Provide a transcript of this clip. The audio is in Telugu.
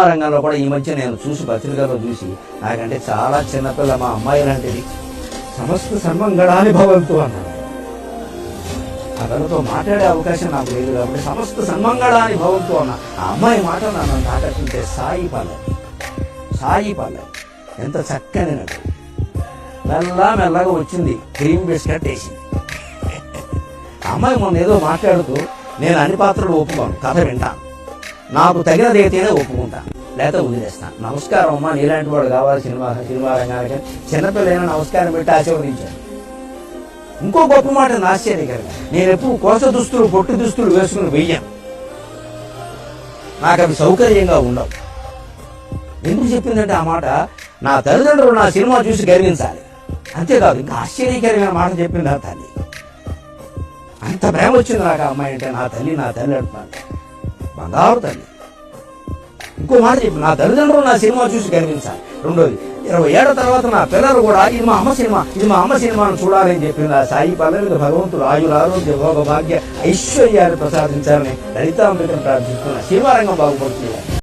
సినిమా రంగంలో కూడా ఈ మధ్య నేను చూసి పత్రికలో చూసి నాకంటే చాలా చిన్నపిల్ల మా అమ్మాయి లాంటిది. సమస్త సన్మంగళాని భవంతు అన్నాడు. అతనితో మాట్లాడే అవకాశం నాకు లేదు కాబట్టి సమస్త సన్మంగళాని భవంతు అన్న. ఆ అమ్మాయి మాట నన్ను ఆకర్షించే సాయి పల్లవి సాయి పల్లవి ఎంత చక్కని నటు. మెల్ల మెల్లగా వచ్చింది. క్రీమ్ బిస్కెట్ వేసింది అమ్మాయి మొన్న ఏదో మాట్లాడుతూ నేను అన్ని పాత్రలు ఒప్పుకోను. కథ వింటాను నాకు తగినది అయితేనే ఒప్పుకుంటాను లేకపోతే వదిలేస్తాను నమస్కారం అమ్మా నీలాంటి వాడు కావాలి సినిమా సినిమా రంగానికి. చిన్నపిల్లైనా నమస్కారం పెట్టి ఆశీర్వదించాను ఇంకో గొప్ప మాట నా ఆశ్చర్యకరంగా నేను ఎప్పుడు కోస దుస్తులు పొట్టు దుస్తులు వేసుకుని వెయ్యాను. నాకు అవి సౌకర్యంగా ఉండవు. ఎందుకు చెప్పిందంటే ఆ మాట నా తల్లిదండ్రులు నా సినిమా చూసి గర్వించాలి. అంతేకాదు ఇంకా ఆశ్చర్యకరమైన మాట చెప్పింది నా తల్లి. అంత ప్రేమ వచ్చింది నాకు ఆ అమ్మాయి అంటే నా తల్లి నా తల్లి అంటున్నాను బంగారు ఇంకో మాట చెప్పి నా తల్లిదండ్రులు నా సినిమా చూసి కనిపించాలి రెండోది ఇరవై ఏళ్ళ తర్వాత నా పిల్లలు కూడా ఇది మా అమ్మ సినిమా ఇది మా అమ్మ సినిమాను చూడాలని చెప్పింది ఆ సాయి పల్లవికి భగవంతుడు ఆయుర ఆరోగ్య భోగ భాగ్య ఐశ్వర్యాన్ని ప్రసాదించాలని లలితాంబికను ప్రార్థిస్తున్న సినిమా రంగం బాగుపడుతుంది.